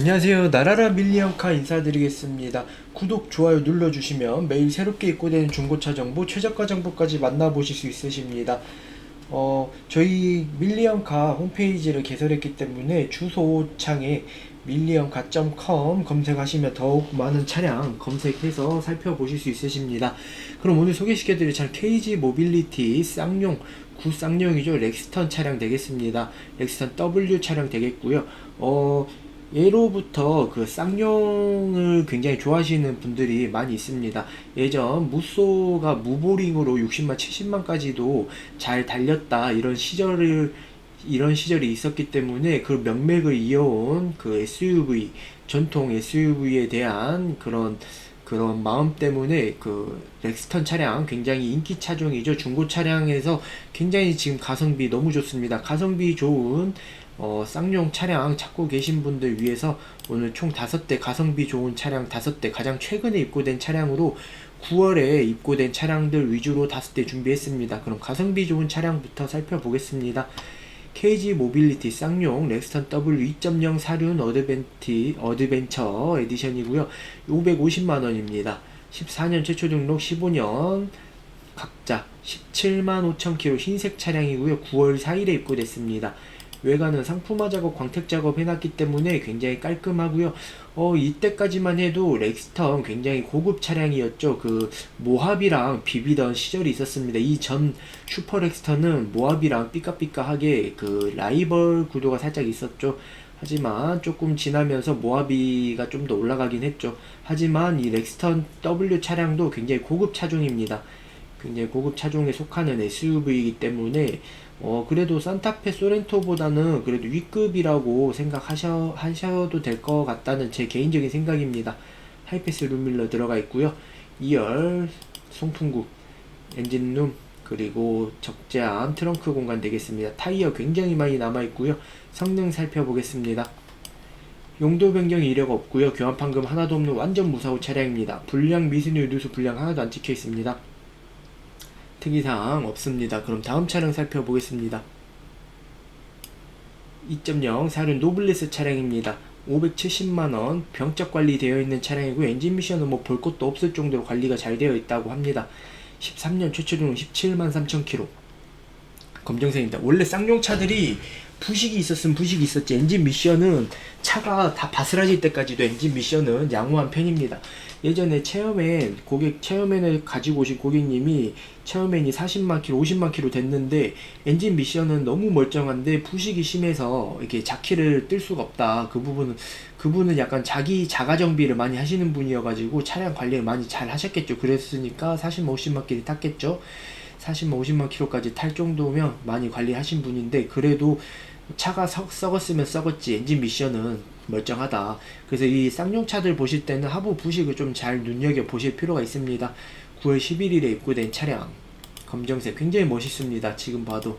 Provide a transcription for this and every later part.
안녕하세요. 나라라 밀리언카 인사드리겠습니다. 구독, 좋아요 눌러주시면 매일 새롭게 입고되는 중고차 정보, 최저가 정보까지 만나보실 수 있으십니다. 어, 저희 밀리언카 홈페이지를 개설했기 때문에 주소창에 밀리언카.com 검색하시면 더욱 많은 차량 검색해서 살펴보실 수 있으십니다. 그럼 오늘 소개시켜드릴 차량 KG 모빌리티 쌍용 구 쌍용이죠. 렉스턴 차량 되겠습니다. 렉스턴 W 차량 되겠고요. 어, 예로부터 그 쌍용을 굉장히 좋아하시는 분들이 많이 있습니다. 예전 무쏘가 무보링으로 60만, 70만까지도 잘 달렸다 이런 시절을 이런 시절이 있었기 때문에 그 명맥을 이어온 그 SUV 전통 SUV에 대한 그런 그런 마음 때문에 그 렉스턴 차량 굉장히 인기 차종이죠. 중고 차량에서 굉장히 지금 가성비 너무 좋습니다. 가성비 좋은 어, 쌍용 차량 찾고 계신 분들 위해서 오늘 총 다섯 대 가성비 좋은 차량 다섯 대 가장 최근에 입고된 차량으로 9월에 입고된 차량들 위주로 다섯 대 준비했습니다. 그럼 가성비 좋은 차량부터 살펴보겠습니다. KG 모빌리티 쌍용 렉스턴 W 2.0 사륜 어드벤티 어드벤처 에디션이고요. 550만 원입니다. 14년 최초 등록 15년 각자 17만 5천 킬로 흰색 차량이고요. 9월 4일에 입고됐습니다. 외관은 상품화 작업, 광택 작업 해놨기 때문에 굉장히 깔끔하고요. 어, 이때까지만 해도 렉스턴 굉장히 고급 차량이었죠. 그 모합이랑 비비던 시절이 있었습니다. 이 전 슈퍼 렉스턴은 모합이랑 삐까삐까하게 그 라이벌 구도가 살짝 있었죠. 하지만 조금 지나면서 모하비가 좀 더 올라가긴 했죠. 하지만 이 렉스턴 W 차량도 굉장히 고급 차종입니다. 굉장히 고급 차종에 속하는 SUV이기 때문에 어 그래도 산타페 소렌토보다는 그래도 위급이라고 생각하셔 하셔도 될 것 같다는 제 개인적인 생각입니다. 하이패스 룸밀러 들어가 있고요. 2열 송풍구 엔진룸 그리고 적재함 트렁크 공간 되겠습니다. 타이어 굉장히 많이 남아 있고요. 성능 살펴보겠습니다. 용도 변경 이력 없고요. 교환 판금 하나도 없는 완전 무사고 차량입니다. 불량 미순위 누수 불량 하나도 안 찍혀 있습니다. 특이사항 없습니다. 그럼 다음 차량 살펴보겠습니다. 2.0 사륜 노블레스 차량입니다. 570만원 병적 관리되어 있는 차량이고 엔진 미션은 뭐 볼 것도 없을 정도로 관리가 잘 되어 있다고 합니다. 13년 최초 등록 17만 3천 킬로 검정색입니다. 원래 쌍용차들이 부식이 있었으면 부식이 있었지 엔진 미션은 차가 다 바스라질 때까지도 엔진 미션은 양호한 편입니다. 예전에 체어맨 고객 체어맨을 가지고 오신 고객님이 체어맨이 40만 킬로 50만 킬로 됐는데 엔진 미션은 너무 멀쩡한데 부식이 심해서 이렇게 자키를 뜰 수가 없다. 그 부분은 그분은 약간 자기 자가 정비를 많이 하시는 분이어가지고 차량 관리를 많이 잘 하셨겠죠. 그랬으니까 40만 50만 킬로 탔겠죠. 40만 50만 킬로까지 탈 정도면 많이 관리하신 분인데 그래도 차가 썩, 썩었으면 썩었지 엔진 미션은 멀쩡하다. 그래서 이 쌍용차들 보실 때는 하부 부식을 좀 잘 눈여겨 보실 필요가 있습니다. 9월 11일에 입고된 차량 검정색 굉장히 멋있습니다. 지금 봐도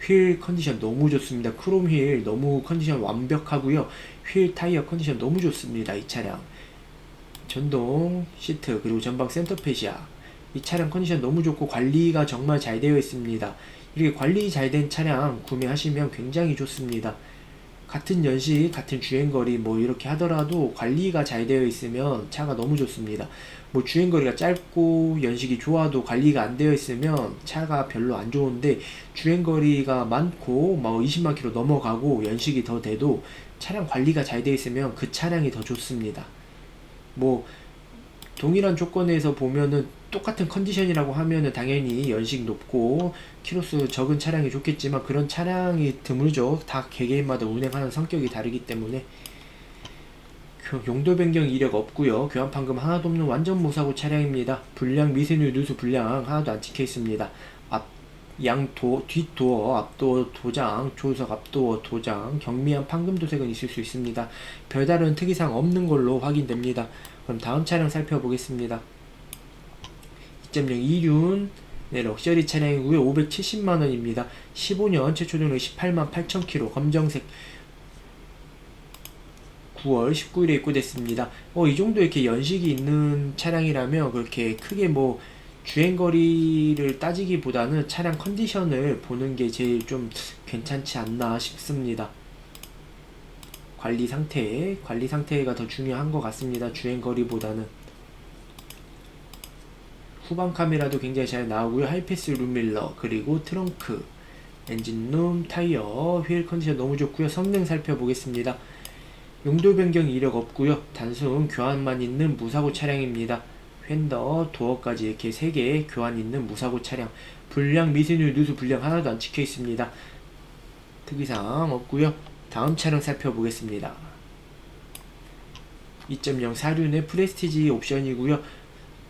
휠 컨디션 너무 좋습니다. 크롬 휠 너무 컨디션 완벽하고요. 휠 타이어 컨디션 너무 좋습니다. 이 차량 전동 시트 그리고 전방 센터페시아 이 차량 컨디션 너무 좋고 관리가 정말 잘 되어 있습니다. 이렇게 관리 잘 된 차량 구매하시면 굉장히 좋습니다. 같은 연식, 같은 주행거리 뭐 이렇게 하더라도 관리가 잘 되어 있으면 차가 너무 좋습니다. 뭐 주행거리가 짧고 연식이 좋아도 관리가 안 되어 있으면 차가 별로 안 좋은데 주행거리가 많고 뭐 20만 킬로 넘어가고 연식이 더 돼도 차량 관리가 잘 되어 있으면 그 차량이 더 좋습니다. 뭐 동일한 조건에서 보면은 똑같은 컨디션이라고 하면은 당연히 연식 높고 키로수 적은 차량이 좋겠지만 그런 차량이 드물죠. 다 개개인마다 운행하는 성격이 다르기 때문에 그 용도 변경 이력 없고요. 교환 판금 하나도 없는 완전 무사고 차량입니다. 불량 미세누 누수 불량 하나도 안 찍혀 있습니다. 앞 양도 뒷도어 앞도어 도장 조수석 앞도어 도장 경미한 판금 도색은 있을 수 있습니다. 별다른 특이사항 없는 걸로 확인됩니다. 그럼 다음 차량 살펴보겠습니다. 2.0 이륜 네, 럭셔리 차량이고요. 570만 원입니다. 15년 최초 등록 18만 8천 킬로 검정색 9월 19일에 입고됐습니다. 어, 이 정도 이렇게 연식이 있는 차량이라면 그렇게 크게 뭐 주행거리를 따지기보다는 차량 컨디션을 보는 게 제일 좀 괜찮지 않나 싶습니다. 관리 상태, 관리 상태가 더 중요한 것 같습니다. 주행 거리보다는. 후방 카메라도 굉장히 잘 나오고요. 하이패스 룸밀러, 그리고 트렁크, 엔진룸, 타이어, 휠 컨디션 너무 좋고요. 성능 살펴보겠습니다. 용도 변경 이력 없고요. 단순 교환만 있는 무사고 차량입니다. 휀더, 도어까지 이렇게 3개 교환 있는 무사고 차량. 불량, 미세누, 누수 불량 하나도 안 찍혀 있습니다. 특이사항 없고요. 다음 차량 살펴보겠습니다. 2.0 사륜의 프레스티지 옵션이고요.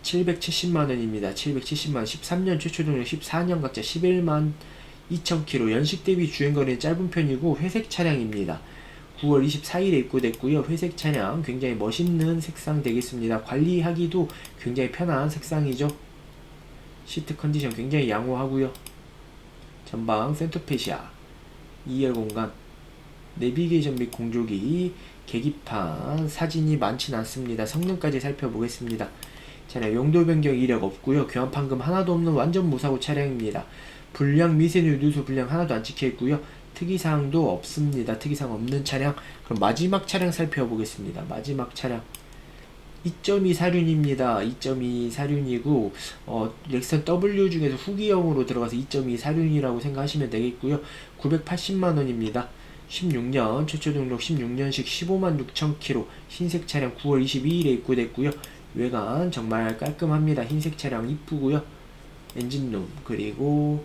770만 원입니다. 770만원 13년 최초 등록 14년 각자 11만 2,000km 연식 대비 주행 거리는 짧은 편이고 회색 차량입니다. 9월 24일에 입고됐고요. 회색 차량 굉장히 멋있는 색상 되겠습니다. 관리하기도 굉장히 편한 색상이죠. 시트 컨디션 굉장히 양호하고요. 전방 센터페시아 2열 공간 내비게이션 및 공조기 계기판 사진이 많진 않습니다. 성능까지 살펴보겠습니다. 차량 용도 변경 이력 없고요. 교환 판금 하나도 없는 완전 무사고 차량입니다. 불량 미세누 누수 불량 하나도 안 찍혀 있고요. 특이사항도 없습니다. 특이사항 없는 차량. 그럼 마지막 차량 살펴보겠습니다. 마지막 차량 2.2 사륜입니다. 2.2 사륜이고 어, 렉선 W 중에서 후기형으로 들어가서 2.2 사륜이라고 생각하시면 되겠고요. 980만 원입니다. 16년 최초 등록 16년식 15만 6천 킬로 흰색 차량 9월 22일에 입고됐고요. 외관 정말 깔끔합니다. 흰색 차량 이쁘고요. 엔진룸 그리고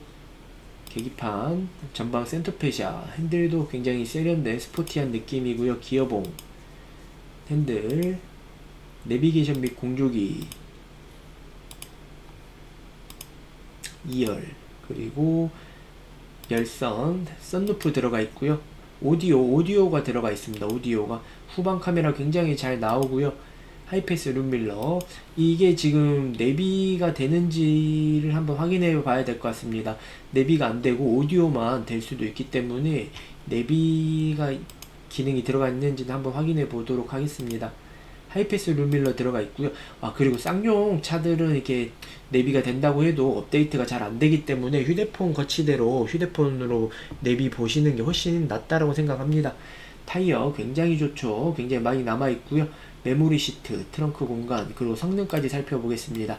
계기판 전방 센터페시아 핸들도 굉장히 세련된 스포티한 느낌이고요. 기어봉 핸들 내비게이션 및 공조기 2열 그리고 열선 썬루프 들어가 있고요 오디오 오디오가 들어가 있습니다 오디오가 후방 카메라 굉장히 잘 나오고요 하이패스 룸밀러 이게 지금 내비가 되는지를 한번 확인해 봐야 될 것 같습니다 내비가 안 되고 오디오만 될 수도 있기 때문에 내비가 기능이 들어가 있는지는 한번 확인해 보도록 하겠습니다 하이패스 룸밀러 들어가 있고요. 아 그리고 쌍용 차들은 이렇게 내비가 된다고 해도 업데이트가 잘 안 되기 때문에 휴대폰 거치대로 휴대폰으로 내비 보시는 게 훨씬 낫다라고 생각합니다. 타이어 굉장히 좋죠. 굉장히 많이 남아 있고요. 메모리 시트, 트렁크 공간, 그리고 성능까지 살펴보겠습니다.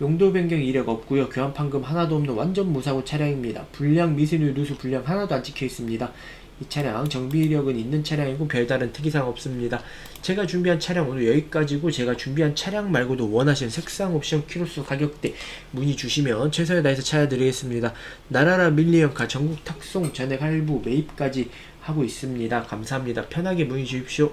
용도 변경 이력 없고요. 교환 판금 하나도 없는 완전 무사고 차량입니다. 불량 미세누 누수 불량 하나도 안 찍혀 있습니다. 이 차량 정비 이력은 있는 차량이고 별다른 특이사항 없습니다. 제가 준비한 차량 오늘 여기까지고 제가 준비한 차량 말고도 원하시는 색상 옵션 키로수 가격대 문의 주시면 최선을 다해서 찾아드리겠습니다. 나라라 밀리언카 전국 탁송 전액 할부 매입까지 하고 있습니다. 감사합니다. 편하게 문의 주십시오.